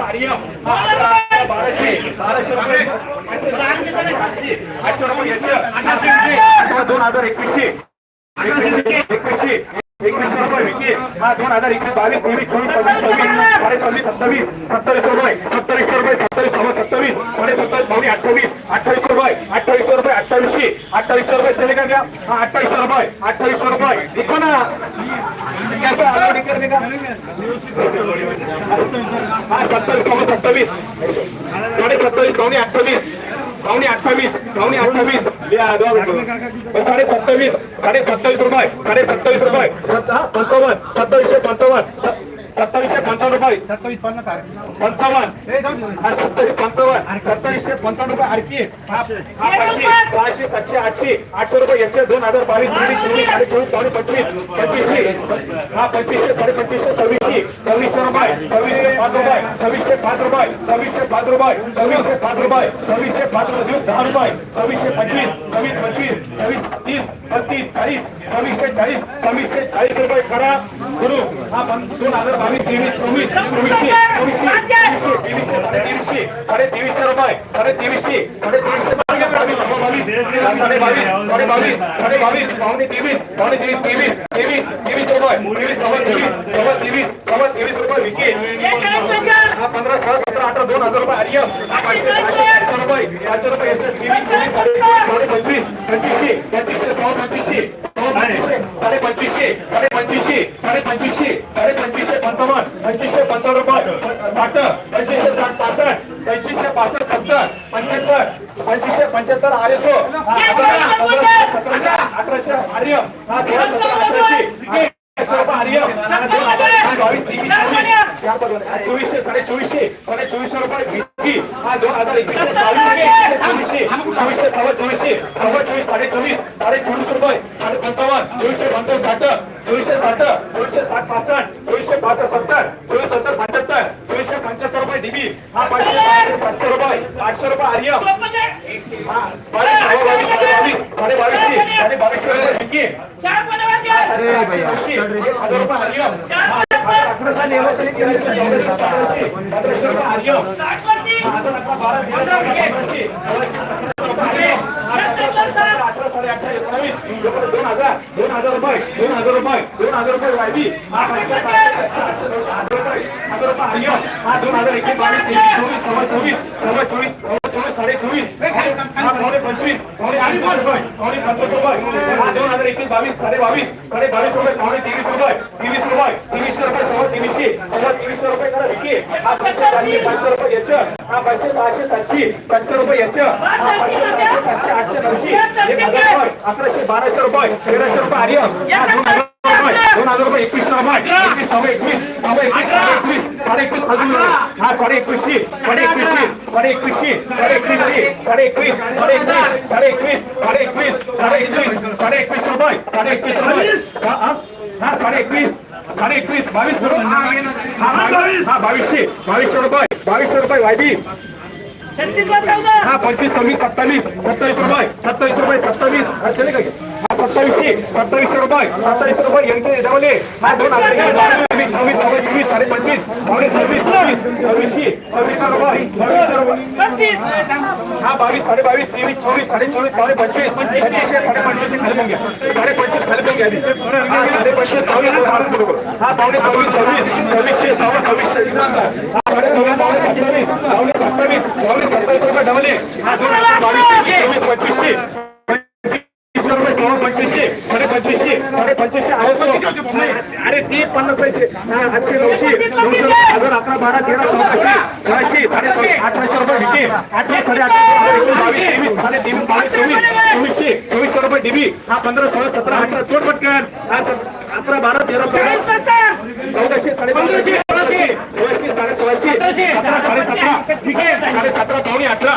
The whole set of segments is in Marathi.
आर्यम बाराशे बाराशे रुपये. आठशे रुपये याचे दोन हजार एकवीसशे. एकवीसशे एकवीसशे रुपये विकी हा दोन हजार एकवीस बावीस तेवीस चोवीस पंचवीस सव्वीस साडे सव्वीस सत्तावीस सत्तावीस रुपये सत्तावीसशे रुपये सत्तावीस सत्तावीस साडे सत्तावीस भावनी अठ्ठावीस अठ्ठावीस रुपये अठ्ठावीसशे रुपये अठ्ठावीसशे अठ्ठावीसशे रुपये चले का द्या हा अठ्ठावीसशे रुपये अठ्ठावीस रुपये. देखो ना. कैसा करने का हा सत्तावीस सव्वा सत्तावीस. साडे सत्तावीस भावनी अठ्ठावीस. पावणे अठ्ठावीस पावणे अठ्ठावीस. या, साडे सत्तावीस साडे सत्तावीस रुपये साडे सत्तावीस रुपये. सत्ता- पंचावन्न सत्तावीसशे पंचावन्न. सत्तावीसशे पंचावन्न रुपये. पंचावन्न. हा सत्तावीस पंचावन्न. सत्तावीसशे पंचावन्न रुपये आणखी हा हा पाचशे. सहाशे सातशे आठशे. आठशे रुपये एकशे दोन हजार बावीस चोवीस साडे चोवीस पावणे पंचवीस पंचवीसशे. हा पंचवीसशे साडे पंचवीसशे सव्वीसशे. सव्वीसशे रुपये. सव्वीसशे पाच रुपये. सव्वीसशे पाच रुपये. सव्वीसशे पाच रुपये. सव्वीसशे पाच रुपये. सव्वीसशे पाच रुपये. दहा रुपये. सव्वीसशे पंचवीस. सव्वीस पंचवीस. सव्वीस तीस पस्तीस चाळीस. सव्वीसशे चाळीस. सव्वीसशे चाळीस रुपये करा. करू हा दोन हजार बावीस तेवीस चोवीस चोवीसशे चोवीसशे तेवीसशे तेवीसशे साडे तेवीसशे साडे तेवीसशे रुपये साडे तेवीसशे साडे तेवीसशे बावीस सव्वा बावीस साडे बावीस साडे बावीस साडे बावीस पावणे तेवीस पावणे तेवीस तेवीस तेवीस तेवीस रुपये तेवीस सव्वा तेवीस सव्वा तेवीस सव्वा तेवीस रुपये विके हा पंधरा सोळा सतरा अठरा दोन हजार रुपये आर्यम हा पाचशे सहाशे सातशे रुपये सातशे रुपये एकशे तेवीस चोवीस साडे पावणे पंचवीस पंचवीसशे पंचवीसशे सव्वा पंचवीसशे सव्वा पंचवीसशे साडे पंचवीसशे साडे पंचवीसशे साडे पंचवीसशे साडे पंचवीसशे पंचावन्न पंचवीसशे पंचावन्न रुपये. साठ पंचवीसशे साठ पासष्ट पंचवीसशे पासष्ट सत्तर पंच्याहत्तर पंचवीसशे पंच्याहत्तर आरेसो. सतराशे अठराशे आर्य सोळा सतरा अठराशे चोवीसशे साडे चोवीसशे साडे चोवीसशे रुपये हा दोन हजार एकवीसशे चोवीसशे चोवीसशे सव्वा चोवीसशे सव्वा चोवीस साडे चोवीस साडे चोवीस रुपये साडे पंचावन्न चोवीसशे पंचावन्न साठ चोवीसशे साठ चोवीसशे साठ पासष्ट चोवीसशे पासष्ट सत्तर चोवीस सत्तर पंच्याहत्तर चोवीसशे पंच्याहत्तर रुपये डीबी हा पाचशे सहाशे सातशे रुपये आठशे रुपये आर्यम हा बावीस सव्वा बावीस साडे बावीस साडे बावीसशे साडे बावीसशे रुपये भिंती नऊशे एक हजार रुपये हरिओम अकराशे नेवाशे तेराशे चौदाशे पंधराशे पंधराशे रुपये हरिओम हजार अकरा बारा तेराशे पंधराशे अठरा साडे अठरा एकोणावीस दोन हजार दोन हजार रुपये दोन हजार रुपये दोन हजार रुपये वायबी हा पाचशे सातशे सातशे आठशे नऊशे हजार रुपये हजार रुपये हरिओम हा दोन हजार एकवीस बावीस तेवीस चोवीस सव्वा चोवीस सव्वा चोवीस सव्वा चोवीस साडे चोवीस पावणे पंचवीस पावणे अडीच रुपये पावणे पंचवीस रुपये हा दोन हजार एकवीस बावीस साडे बावीस साडे बावीस रुपये पावणे तेवीस रुपये तेवीस रुपये तेवीसशे रुपये सव्वा तेवीसशे सव्वा तेवीसशे रुपये करा विकी. पाचशे रुपये याच हा पाचशे सहाशे सातशे सातशे रुपये याच हा पाचशे सातशे आठशे नऊशे. अकराशे बाराशे रुपये तेराशे रुपये आर्य. हजार रुपये दोन हजार रुपये एकवीसशे रुपये एकवीस सव्वा एकवीस सव्वा एकवीस साडे एकवीस साडे एकवीस अजून हा साडे एकवीसशे साडे एकवीसशे साडे एकवीसशे साडे एकवीसशे साडे एकवीस साडे एकवीस साडे एकवीस साडे एकवीस साडे एकवीस साडे एकवीस रुपये साडे एकवीस रुपये हा, हा. हा साडे एकवीस साडे एकवीस बावीस बरोबर हा बावीस हा बावीसशे बावीसशे रुपये बावीसशे रुपये वायबी हा पंचवीस सव्वीस सत्तावीस. सत्तावीस रुपये. सत्तावीस रुपये सत्तावीस. हा, चले का हा सत्तावीसशे. सत्तावीसशे रुपये. सत्तावीस रुपये यांचे डबले हा दोन हजार एकवीस, चोवीस सव्वीस चोवीस साडे पंचवीस पावणे सव्वीस सव्वीस. सव्वीसशे. सव्वीसशे रुपये. सव्वीसशे रुपये. हा बावीस साडे बावीस तेवीस चोवीस साडे चोवीस पावणे पंचवीस पंचवीसशे साडे पंचवीसशे खाली पण घ्या. साडे पंचवीस खाली पण घ्या आधी. हा साडे पंचवीस पावणे सव्वीस बरोबर. हा पावणे सव्वीस सव्वीस सव्वीसशे सव्वा सव्वीसशे. हा साडे सव्वीस पावणे सत्तावीस. पावणे सत्तावीस पावणे सत्तावीस रुपये डबले. हा दोन हजार चोवीस पंचवीसशे पंचवीसशे साडे पंचवीसशे साडे पंचवीसशे अरे ती पन्नास पैसे. आठशे नऊशे नऊशे हजार अकरा बारा तेरा चौदाशे सहाशे साडे अठराशे रुपये अठरा साडे अठरा बावीस साडे तेवीस बावीस चोवीस चोवीसशे चोवीसशे रुपये डीबी. हा पंधरा सोळा सतरा अठरा दोन पटकन हा अकरा बारा तेरा चौदा. चौदाशे साडे सोळाशे साडे सोळाशे सतरा साडे सतरा साडे सतरा पावणे अठरा.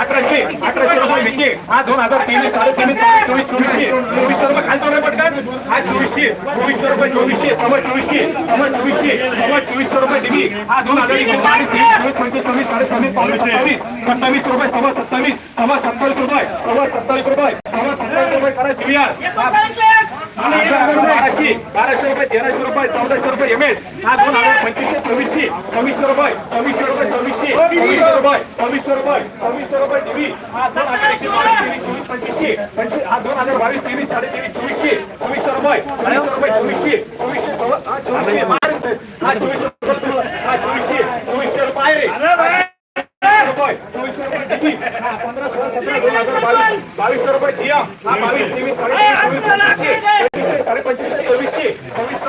अठराशे. अठराशे रुपये विके हा दोन हजार तेवीस साडे तेवीस चोवीस चोवीसशे. चोवीसशे रुपये खालतो नाही पटकन हा चोवीसशे. चोवीसशे रुपये चोवीसशे. सव्वा चोवीसशे. सव्वा चोवीसशे. सव्वा चोवीसशे रुपये दिली हा दोन हजार एकवीस बावीस तेवीस चोवीस पंचवीस सव्वीस साडे सव्वीस पावणे सत्तावीस. सत्तावीस रुपये सव्वा सत्तावीस. सव्वा सत्तावीस रुपये. सव्वा सत्तावीस रुपये. सव्वा सत्तावीस रुपये करा जीवीआर. बाराशे बाराशे रुपये तेराशे रुपये चौदाशे रुपये एम एस हा दोन हजार पंचवीसशे सव्वीसशे सव्वीसशे रुपये सव्वीसशे रुपये सव्वीसशे सव्वीसशे रुपये सव्वीसशे रुपये सव्वीसशे रुपये टीव्ही हा दोन हजार एकवीस बावीस तेवीस चोवीस पंचवीसशे पंचवीस हा दोन हजार बावीस तेवीस साडे तेवीस चोवीसशे चोवीसशे रुपये चोवीसशे रुपये चोवीसशे चोवीसशे सव्वा हा चोवीसशे हा चोवीसशे रुपये हा चोवीसशे चोवीसशे रुपये रुपये चोवीसशे रुपये टिकी हा पंधरा सोळा सतरा दोन हजार बावीस बावीसशे रुपये जिया हा बावीस तेवीस साडे चोवीस पंचवीसशे साडे पंचवीसशे सव्वीसशे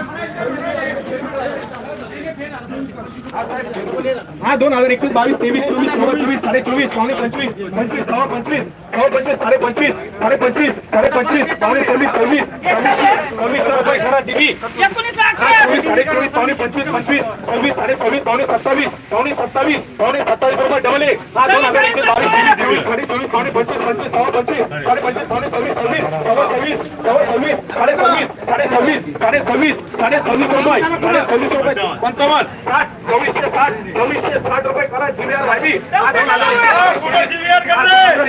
सव्वीसशे रुपये हा दोन हजार एकवीस बावीस तेवीस चोवीस सव्वा चोवीस साडे चोवीस पावणे पंचवीस पंचवीस सव्वा पंचवीस सव्वा पंचवीस साडे पंचवीस साडे पंचवीस साडे पंचवीस पावणे सव्वीस सव्वीस सव्वीसशे सव्वीसशे रुपये घरा दिली. चोवीस साडे चोवीस पावणे पंचवीस पंचवीस सव्वीस साडे सव्वीस पावणे सत्तावीस पावणे सत्तावीस पावणे सत्तावीस रुपये डबल हा दोन हजार एकवीस बावीस तेवीस चोवीस साडे चोवीस पावणे पंचवीस पंचवीस सव्वा पंचवीस साडे पंचवीस पावणे सव्वीस सव्वीस सव्वा सव्वीस सव्वा सव्वीस साडे सव्वीस साडे सव्वीस साडे सव्वीस रुपये. साडे सव्वीस रुपये पंचावन्न साठ चोवीसशे साठ चोवीसशे साठ रुपये करा जिल्ह्यात राहिली.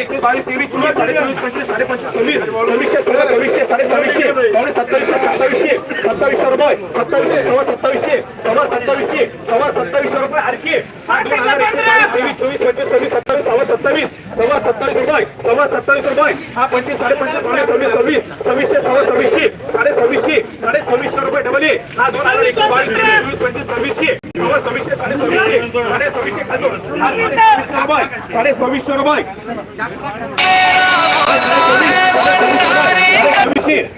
एकवीस बावीस तेवीस चोवीस साडे चोवीस पंचवीस साडे पंचवीस सव्वीस सव्वीसशे सोळा सव्वीसशे साडे सव्वीसशे पावणे सत्तावीसशे सत्तावीसशे सत्तावीसशे रुपये सत्तावीसशे सव्वा सत्तावीसशे सव्वा सत्तावीसशे सव्वा सत्तावीसशे रुपये आणखी. दोन हजार एकवीस बावीस तेवीस चोवीस पंचवीस सव्वीस सत्तावीस सव्वा सत्तावीस सव्वा सत्तावीस रुपये सव्वा सत्तावीस रुपये. हा पंचवीस साडे पंचवीस पावणे सव्वीस सव्वीस सव्वीसशे सव्वा सव्वीसशे सव्वीसशे साडे सव्वीसशे रुपये डबल ए. हा दोन हजार एकवीस बावीस तेवीस चोवीस पंचवीस सव्वीसशे सव्वा सव्वीसशे साडे सव्वीसशे रुपये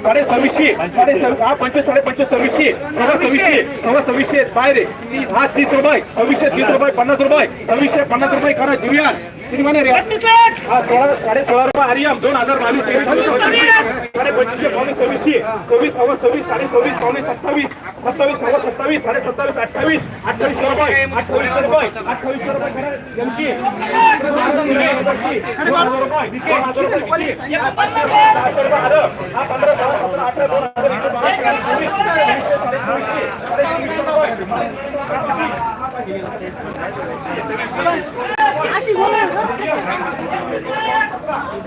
साडे सव्वीसशे साडे पंचवीस साडे पंचवीस सव्वीसशे सव्वा सव्वीसशे सव्वा सव्वीसशे बाहेर हा तीस रुपये सव्वीसशे तीस रुपये पन्नास रुपये सव्वीसशे पन्नास रुपये करा जिव्यान किती म्हणे रे हा सोळा साडे सोळा रुपये आर्यम दोन हजार बावीस तेवीस चोवीस पंचवीसशे साडे पंचवीसशे पावणे सव्वीसशे सव्वीस सव्वा सव्वीस साडे सव्वीस पावणे सत्तावीस सत्तावीस सव्वा सत्तावीस साडे सत्तावीस अठ्ठावीस अठ्ठावीसशे रुपये अठ्ठावीसशे रुपये अठ्ठावीसशे रुपये करा एमकी दोन हजार रुपये दोन हजार रुपये किती? हा, पाचशे रुपये, सहाशे रुपये आलं. हा पंधरा सोळा सतरा अठरा दोन हजार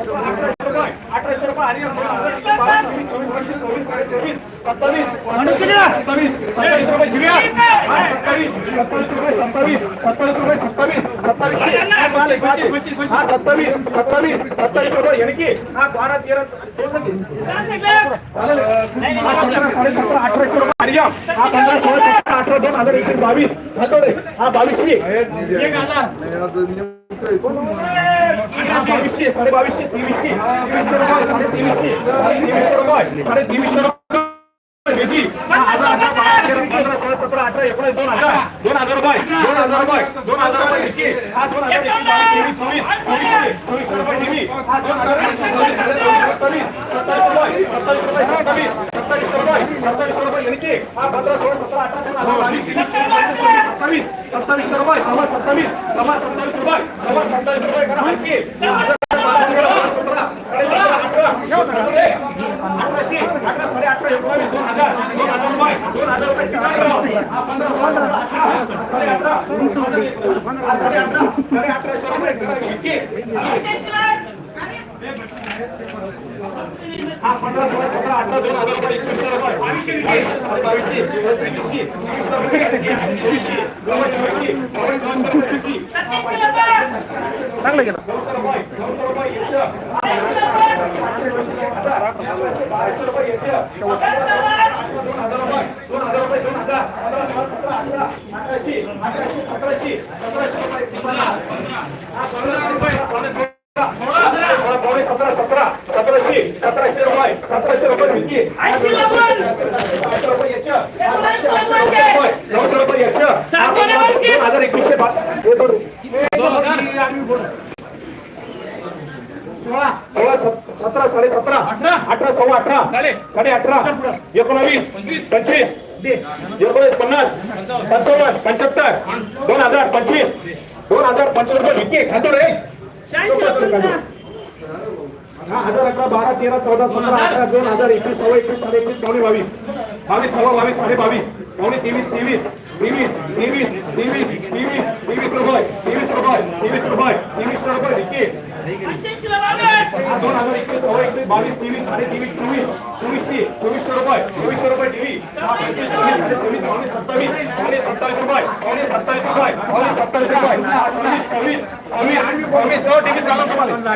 अठराशे रुपये बावीस सत्तावीस सत्तावीस सत्तावीस रुपये जिव्या हा, सत्तावीस सत्तावीस रुपये सत्तावीस सत्तावीस रुपये सत्तावीस हा, सत्तावीस सत्तावीस सत्तावीस रुपये हा बारा तेरा सतरा साडे सतरा अठराशे रुपये आर्यम हा पंधरा सोळा सतरा अठरा दोन हजार एकवीस बावीस हा बावीसशे बावीसशे साडे बावीसशे तेवीसशे तेवीसशे रुपये साडे तेवीसशे साडे तेवीसशे रुपये. साडे तेवीसशे रुपये सतरा, अठरा, एकोणीस, दोन हजार. दोन हजार लेखी. हा दोन हजार एकवीस, चोवीस चोवीसशे चोवीसशे रुपये टीव्ही हा दोन हजार एकवीस, सत्तावीस सत्तावीस रुपये सत्तावीस रुपये रुपये रुपये. हा पंधरा सोळा सतरा अठरा चोवीस रुपये सव्वा सत्तावीस सव्वा सत्तावीस रुपये सव्वा सत्तावीस रुपये करा सतरा साडे सतरा अठरा अठराशे अठरा साडे अठरा एकोणावीस दोन हजार दोन हजार रुपये दोन हजार रुपये किती करा? हा, पंधरा सोळा सतरा अठरा साडे अठरा हा, साडे अठरा साडे अठराशे रुपये करा किती? हा पंधरा सोळा सतरा अठरा दोन हजार रुपये एकवीसशे रुपये बावीसशे साडे बावीसशे तेवीसशे तेवीसशे रुपये चोवीसशे सव्वा चोवीसशे सव्वा चोवीसशे रुपये किती? चांगलं गेलं नऊशे रुपये नऊशे रुपये एकशे सतरा सतरा सतराशे सतराशे रुपये सतराशे रुपये विकी नऊशे रुपये याच्या. दोन हजार एकवीसशे बा- हे दोन. सोळा सत- सतरा साडे सतरा. अठरा. अठरा सव्वा अठरा. साडे. अठरा. एकोणावीस. पंचवीस. एकोणीस पन्नास. पंचावन्न. पंच्याहत्तर. दोन हजार पंचवीस. दोन हजार पंचवीस रुपये विके खातो रे. हा, हजार अकरा बारा तेरा चौदा सतरा अठरा दोन हजार एकवीस सव्वा एकवीस साडे एकवीस पावणे बावीस. बावीस सव्वा बावीस साडे बावीस. पावणे तेवीस तेवीस. तेवीस तेवीस तेवीस तेवीस तेवीस रुपये. तेवीस रुपये तेवीस रुपये तेवीस रुपये. हा, दोन हजार एकवीस सव्वा एकवीस बावीस तेवीस साडे तेवीस चोवीस चोवीसशे चोवीसशे रुपये चोवीसशे रुपये टीव्ही हा, पंचवीस सव्वीस साडे सव्वीस पावणे सत्तावीस पावणे सत्तावीस रुपये पावणे सत्तावीस रुपये पावणे सत्तावीस रुपये हा, सव्वीस सव्वीस सव्वीस सव्वीस हो, टीव्ही चालू तुम्हाला.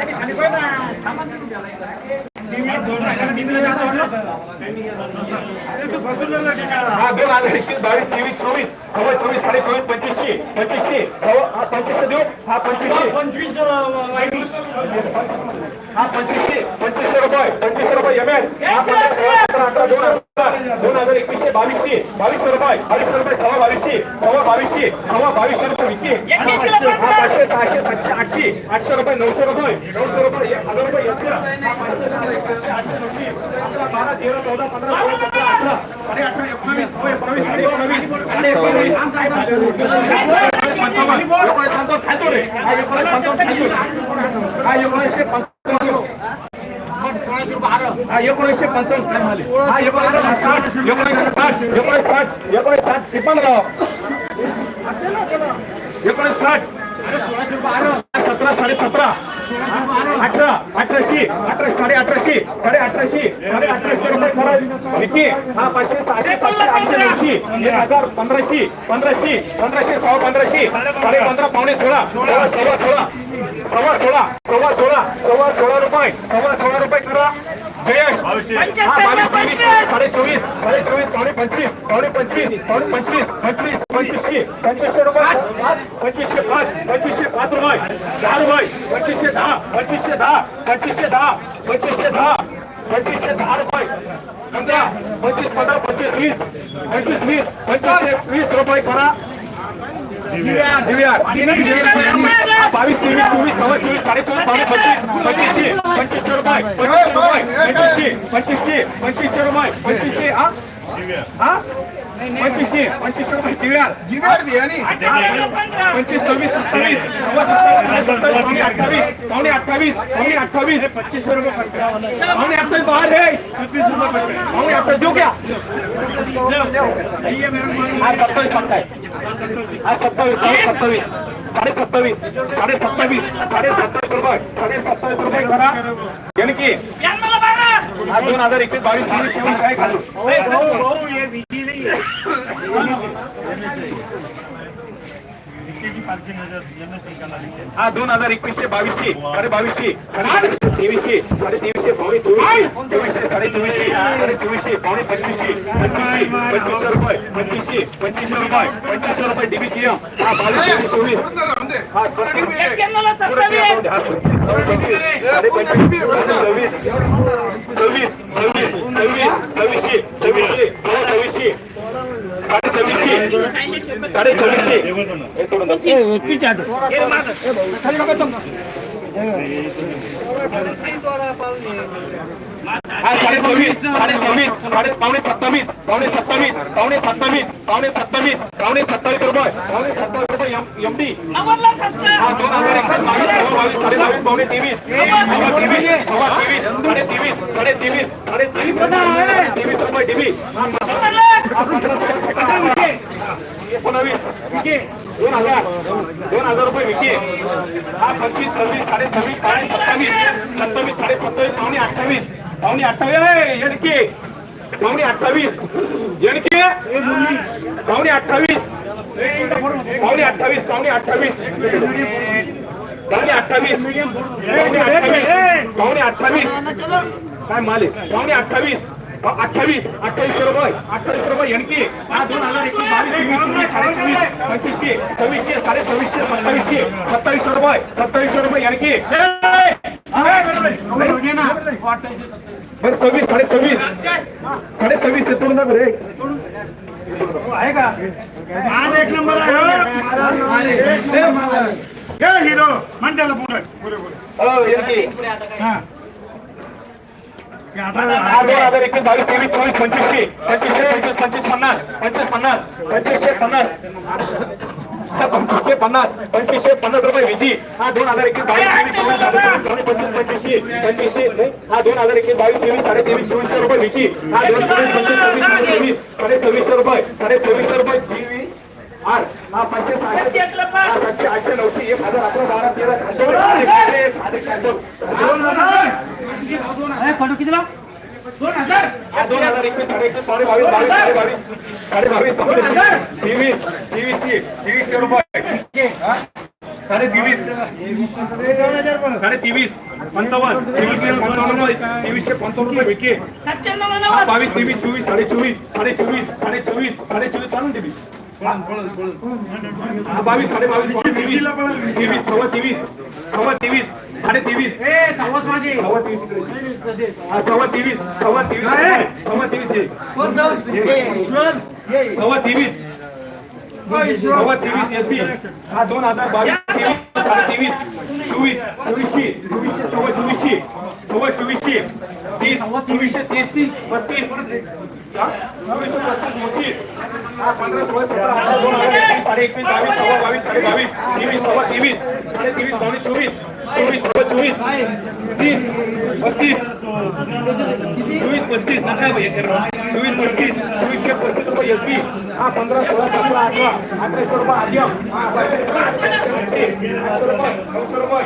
हा दोन हजार एकवीस बावीस तेवीस चोवीस सव्वा चोवीस साडे चोवीस पंचवीसशे पंचवीसशे सव्वा पंचवीसशे देऊ हा पंचवीसशे पंचवीस हा पंचवीसशे पंचवीसशे रुपये पंचवीसशे रुपये एम एस अठरा दोन हजार दोन हजार एकवीसशे बावीसशे बावीसशे रुपये बावीसशे रुपये सव्वा बावीसशे सव्वा बावीसशे सव्वा बावीसशे रुपये विके हा पाचशे सहाशे सातशे आठशे आठशे रुपये नऊशे रुपये नऊशे रुपये एक हजार रुपये आठशे नऊशे अकरा बारा तेरा चौदा पंधरा साडे अठरा एकोणावीस सव्वा एकोणावीस साडे एकोणावीस साडे एकोणावीस पंचावन्न एकोणीस पंचावन्न खातो रे हा एकोणीस पंचावन्न खातो हा एकोणीसशे पंचावन्न हा एकोणीसशे पंचावन्न काय झाले हा एकोणीसशे साठ एकोणीसशे साठ एकोणीस साठ एकोणीस साठ त्रिपन्न गाव एकोणीस साठ सतरा साडे सतरा. अठरा अठराशे अठरा साडे अठराशे साडे अठराशे साडे अठराशे रुपये खरा विकी हा पाचशे सहाशे सातशे आठशे नऊशे एक हजार पंधराशे पंधराशे पंधराशे सव्वा पंधराशे साडे पंधरा पावणे सोळा सोळा सव्वा सोळा सव्वा सोळा सव्वा सोळा सव्वा सोळा रुपये सव्वा सोळा रुपये करा जयेश हा साडे चोवीस साडे चोवीस पावणे पंचवीस पावणे पंचवीस पावणे पंचवीस पंचवीस पंचवीसशे पंचवीसशे रुपये पंचवीसशे पाच पंचवीसशे पाच रुपये दहा रुपये पंचवीसशे दहा पंचवीसशे दहा पंचवीसशे दहा पंचवीसशे दहा पंचवीसशे दहा रुपये पंधरा पंचवीस पंधरा पंचवीस वीस पंचवीस वीस पंचवीसशे वीस रुपये करा बावीस तेवीस चोवीस सव्वा चोवीस पावणे पंचवीस पंचवीसशे पंचवीसशे रुपये पंचवीसशे पंचवीसशे पंचवीसशे रुपये पंचवीसशे हा हा पंचवीसशे पंचवीसशे रुपये दिव्यार पंचवीस सव्वीस सत्तावीस सव्वा सत्तावीस पावणे अठ्ठावीस पावणे अठ्ठावीस पावणे अठ्ठावीस पच्चीसशे रुपये पावणे अठ्ठावीस बाहेर रे पावणे अठ्ठावीस देऊ क्या हा सत्तावीस आहे हा सत्तावीस साडे सत्तावीस. साडे सत्तावीस साडे सत्तावीस साडे सत्तावीस रुपये साडे सत्तावीस रुपये करा. यानी की दोन हजार एकवीस बावीस तेवीस चोवीस काय घालू हा दोन हजार एकवीसशे बावीसशे साडे बावीसशे साडे तेवीसशे साडे तेवीसशे पावणे चोवीसशे साडे चोवीसशे साडे चोवीसशे पावणे पंचवीसशे पंचवीसशे पंचवीसशे रुपये पंचवीसशे पंचवीसशे रुपये पंचवीसशे रुपये डीबीटीएम हा बावीस चोवीस हा पस्तीस. साडे पंचवीस सव्वीस सव्वीस सव्वीस सव्वीस सव्वीसशे सव्वीसशे सव्वा सव्वीसशे साडे सव्वीसशे साडे सव्वीस साडे सव्वीस साडे पावणे सत्तावीस पावणे सत्तावीस पावणे सत्तावीस पावणे सत्तावीस पावणे सत्तावीस रुपये पावणे सत्तावीस रुपये एम डी दोन हजार एकवीस बावीस सव्वा बावीस साडे बावीस पावणे तेवीस सव्वा तेवीस सव्वा तेवीस साडे तेवीस साडे तेवीस साडे तेवीस तेवीस रुपये डीबी. एकोणावीस. दोन हजार दोन हजार रुपये विके. हा पंचवीस सव्वीस साडे सव्वीस पावणे सत्तावीस सत्तावीस साडे सत्तावीस पावणे अठ्ठावीस. पावणे अठ्ठावीस एणके पावणे अठ्ठावीस. एणके पावणे अठ्ठावीस. पावणे अठ्ठावीस पावणे अठ्ठावीस. पावणे अठ्ठावीस. पावणे अठ्ठावीस. पावणे अठ्ठावीस. काय माले आहे पावणे अठ्ठावीस. अठ्ठावीस अठ्ठावीसशे रुपये अठ्ठावीस रुपये एणके हा दोन हजार एकवीस बावीस तेवीस चोवीस साडे चोवीस पंचवीसशे सव्वीसशे साडे सव्वीसशे सत्तावीसशे सत्तावीसशे रुपये सत्तावीसशे रुपये एणके बरं सव्वीस साडे सव्वीस साडे सव्वीस ते तोडून दाखव रे. आहे का? आज एक नंबर आहे. हिरो म्हण त्याला पुढे पुढे पुढे हो एणके हा. दोन हजार एकवीस बावीस तेवीस चोवीस पंचवीसशे. पंचवीसशे पंचवीस पंचवीस पन्नास. पंचवीस पन्नास. पंचवीसशे पन्नास. पंचवीसशे पन्नास. पंचवीसशे पन्नास रुपये विजी. हा दोन हजार एकवीस बावीस तेवीस चोवीस साडे पंचवीस पंचवीसशे. पंचवीसशे हा दोन हजार एकवीस बावीस तेवीस साडे तेवीस चोवीसशे रुपये विजी. हा दोन चोवीस पंचवीस सव्वीस साडे सव्वीस साडे सव्वीसशे रुपये. साडे सव्वीसशे रुपये जीवी आठ पाचशे सहाशे सातशे आठशे नऊशे एक हजार अकरा बारा तेरा दोन हजार. खडू कितीला दोन हजार. एकवीस साडे एकवीस साडे बावीस बावीस साडे बावीस साडे बावीस बावीस. तेवीस तेवीसशे तेवीसशे रुपये? साडे तेवीस. दोन हजार बोला साडे तेवीस पंचावन्न तेवीसशे पंचावन्न रुपये तेवीसशे पंचावन्न रुपये विके. बावीस तेवीस चोवीस साडे चोवीस साडे चोवीस साडे चोवीस साडे चोवीस चालून तेवीस बावीस साडे बावीस तेवीस. तेवीस सव्वा तेवीस. सव्वा तेवीस साडे तेवीस सव्वा तेवीस हा सव्वा तेवीस सव्वा तेवीस. सव्वा तेवीस. सव्वा तेवीस. सव्वा तेवीस एस बी दोन हजार बावीस तेवीस साडे तेवीस चोवीस चोवीसशे चोवीसशे सव्वा चोवीसशे तीस तीस पस्तीस हा? चोवीसशे पस्तीस पस्तीस पंधरा सोळा सतरा अठरा दोन हजार एकवीस साडे एकवीस बावीस सव्वा बावीस साडे बावीस तेवीस सव्वा तेवीस साडे तेवीस बावीस चोवीस चोवीस सव्वा चोवीस तीस पस्तीस चोवीस पस्तीस नका हे करा. चोवीस पस्तीस चोवीसशे पस्तीस रुपये एस पी हा पंधरा सोळा सतरा अठरा अठराशे रुपये आर्यम हा पाचशे रुपये नऊशे रुपये नऊशे रुपये